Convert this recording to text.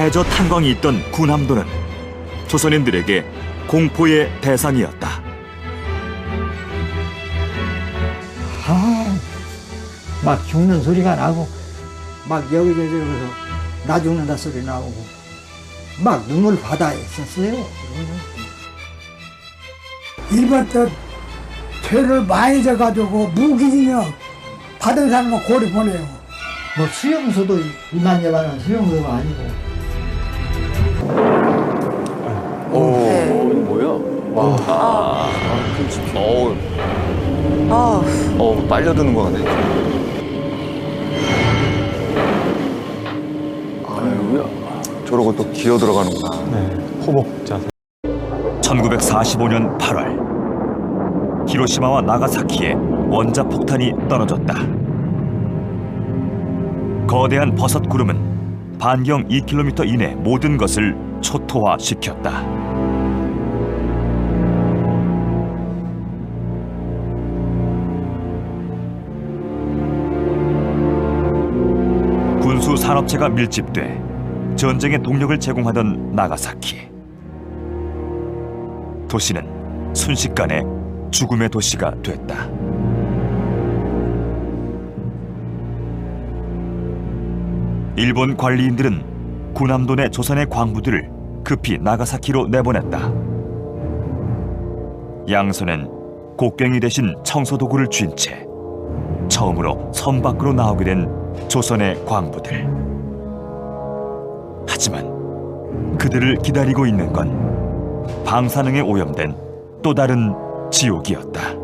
해저 탄광이 있던 군함도는 조선인들에게 공포의 대상이었다. 아, 막 죽는 소리가 나고, 막 여기저기서 나 죽는다 소리 나오고, 막 눈물 바다에 있었어요. 일본 때 죄를 많이 져가지고 무기징역 받은 사람은 고리 보내요. 뭐 수용소도 이만저만한 수용소가 아니고, 와. 아, 어우, 아, 어우, 빨려드는 거 같네. 아유야. 저러고 또 기어 들어가는구나. 네, 호복 자세. 1945년 8월 히로시마와 나가사키에 원자 폭탄이 떨어졌다. 거대한 버섯 구름은 반경 2km 이내 모든 것을 초토화시켰다. 군수 산업체가 밀집돼 전쟁의 동력을 제공하던 나가사키. 도시는 순식간에 죽음의 도시가 됐다. 일본 관리인들은 군함도 내 조선의 광부들을 급히 나가사키로 내보냈다. 양손엔 곡괭이 대신 청소 도구를 쥔 채 처음으로 섬 밖으로 나오게 된 조선의 광부들. 하지만 그들을 기다리고 있는 건 방사능에 오염된 또 다른 지옥이었다.